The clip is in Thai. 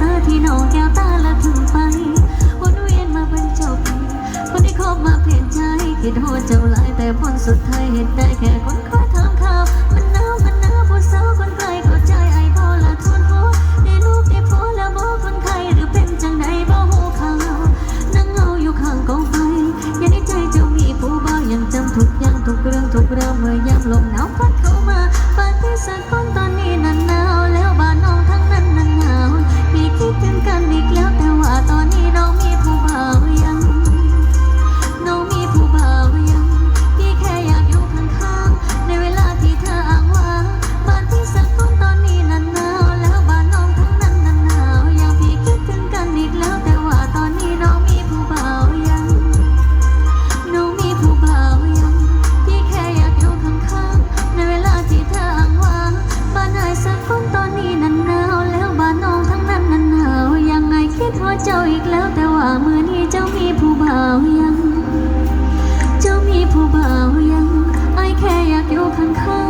ษาที่น้องแก้วตาและถึงไปวนเวียนมาบรรจบ คนที่คบมาเปลี่ยนใจคิดโหดเจ้าหลายแต่ผลสุดท้ายเห็นได้แค่คนคอยถามข่าวมันหนาวมันหนาวผู้สาวคนไกลก็ใจไอ้บ่ละทุนหัวได้ลูกได้ผัวแล้วบอกคนไข้หรือเป็นจังหนบอกหูข่าวนั่งเงาอยู่ข้างกองไฟยังในใจเจ้ามีผู้บ่ยังจำทุกอย่างทุกเรื่องทุกราวเมื่อยามลมหนาวพัดเข้า อีกแล้วแต่ว่ามือนี้เจ้ามีผู้บ่าวยัง เจ้ามีผู้บ่าวยังไอแค่อยากอยู่ข้างๆ